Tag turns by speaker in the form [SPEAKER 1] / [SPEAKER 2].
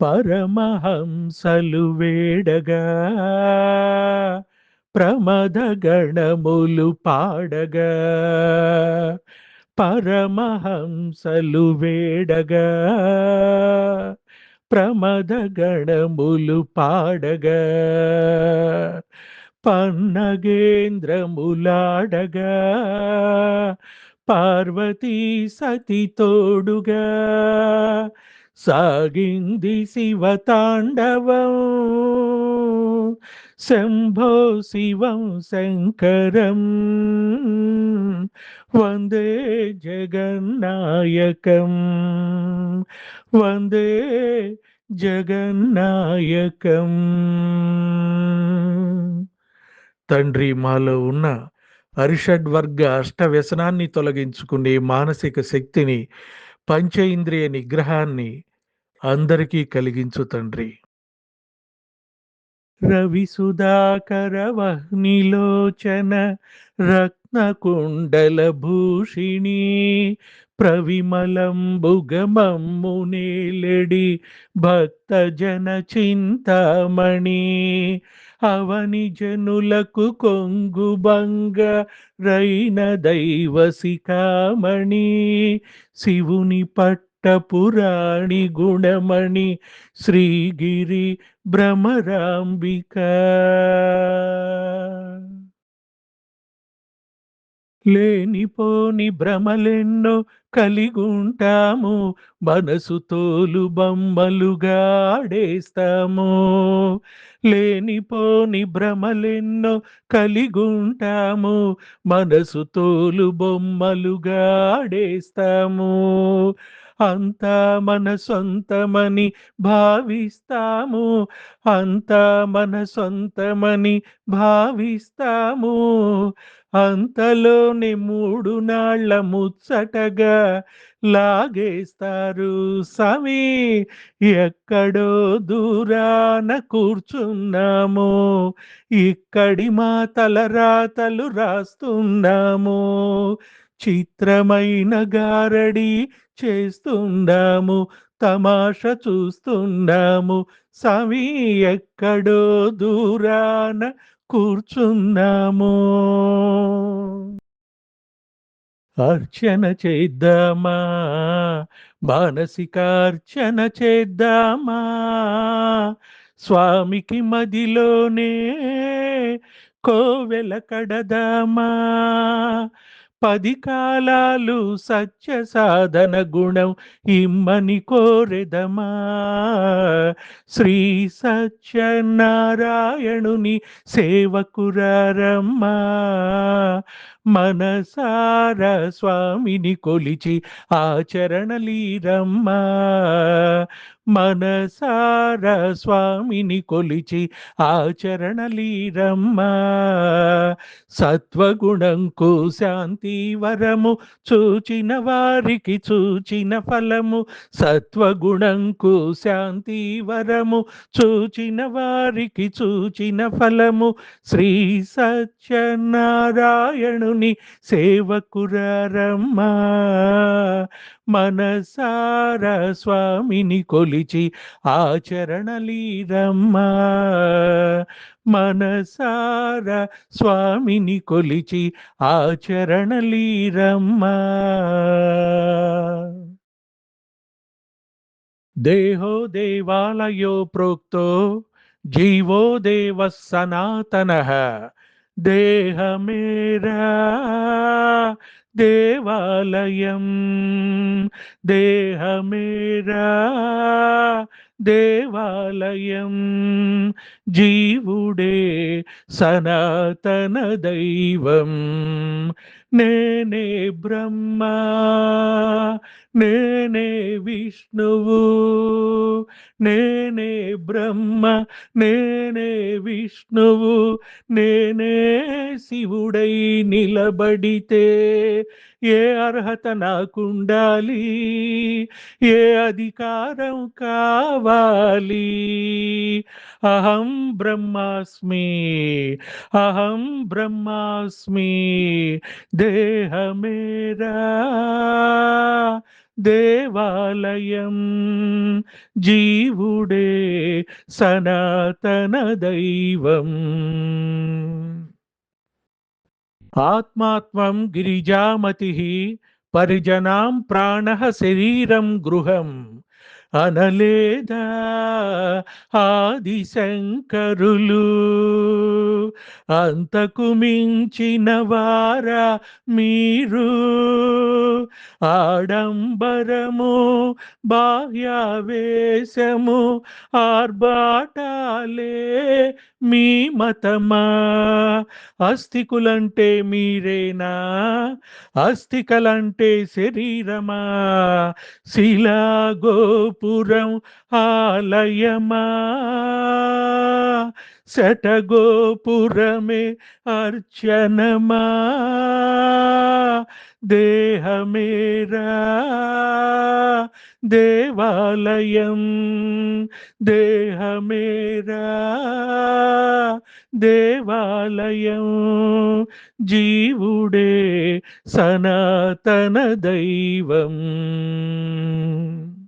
[SPEAKER 1] పరమహంసలు వేడగా ప్రమద గణములు పాడగా పరమహంసలు వేడగా ప్రమద గణములు పాడగా పన్నగేంద్రములాడగా పార్వతీ సతి తోడుగా సాగింది శివతాండవం. శంభో శివం శంకరం. వందే జగన్నాయకం. వందే జగన్నాయకం. తండ్రి మాలో ఉన్న అరిషడ్వర్గ అష్ట వ్యసనాన్ని తొలగించుకునే మానసిక శక్తిని పంచేంద్రియ నిగ్రహాన్ని అందరికీ కలిగించు తండ్రి. రవి సుధాకర వహ్నిలోచన రత్నకుండల భూషిణి ప్రవిమలంబుగమమ్ము నేలెడి భక్త జన చింతామణి అవని జనులకు కొంగు భంగ రైన దైవ శిఖామణి శివుని పట్టపురాణి గుణమణి శ్రీగిరి భ్రమరాంబిక లేనిపోని భ్రమలెన్నో కలిగుంటాము మనసు తోలు బొమ్మలుగా ఆడేస్తాము. లేనిపోని భ్రమలెన్నో కలిగుంటాము మనసు తోలు బొమ్మలుగా ఆడేస్తాము. అంతా మన సొంతమని భావిస్తాము అంతా మన సొంతమని భావిస్తాము అంతలోని మూడు నాళ్ళ ముచ్చటగా లాగేస్తారు సమీ ఎక్కడో దూరాన కూర్చున్నాము ఇక్కడి మా తలరాతలు రాస్తున్నాము. చిత్రమైన గారడి చేస్తుండాము తమాష చూస్తుండాము. సమీ ఎక్కడో దూరాన కూర్చున్నాము. అర్చన చేద్దామా? మానసికార్చన చేద్దామా? స్వామికి మదిలోనే కోవెల కడదామా? పది కాలాలు సత్య సాధన గుణం ఇమ్మని కోరెదమా? శ్రీ సత్యనారాయణుని సేవకురారమ్మా. మనసార స్వామిని కొలిచి ఆచరణలీరమ్మా. మనసార స్వామిని కొలిచి ఆచరణలీరమ్మా. సత్వగుణంకు శాంతి వరము చూచిన వారికి చూచిన ఫలము. సత్వగుణంకు శాంతి వరము చూచిన వారికి చూచిన ఫలము. శ్రీ సత్యనారాయణుని సేవకురమ్మా మనసార స్వామిని కొలిచి ఆచరణలీరమ్మా మనసార స్వామిని కొలిచి ఆచరణలీరమ్మా దేహో దేవాలయో ప్రోక్తో జీవో దేవ సనాతన. దేహమేరా దేవాలయం దేహమేరా దేవాలయం. జీవుడే సనాతన దైవం నేనే బ్రహ్మ నేనే విష్ణువు నేనే బ్రహ్మ నేనే విష్ణువు నేనే శివుడై నిలబడితే ఏ అర్హత నాకుండాలి? ఏ అధికారం కావాలి? అహం బ్రహ్మాస్మి అహం బ్రహ్మాస్మి దేహమేరా దేవాలయం జీవుడే సనాతన దైవం. ఆత్మాత్మం గిరిజామతి పరిజనాం ప్రాణ శరీరం గృహం. అనలేదా ఆదిశంకరులు? అంతకు మించిన వారా మీరు? ఆడంబరము బాహ్యావేశము ఆర్భాటాలే మీ మతమా? అస్థికులంటే మీరేనా? అస్థికలంటే శరీరమా? శిలా గోపురం ఆలయమా? శటగోపురమే అర్చనమా? దేహమేరా దేవాలయం దేహమేరా దేవాలయం జీవుడే సనాతన దైవం.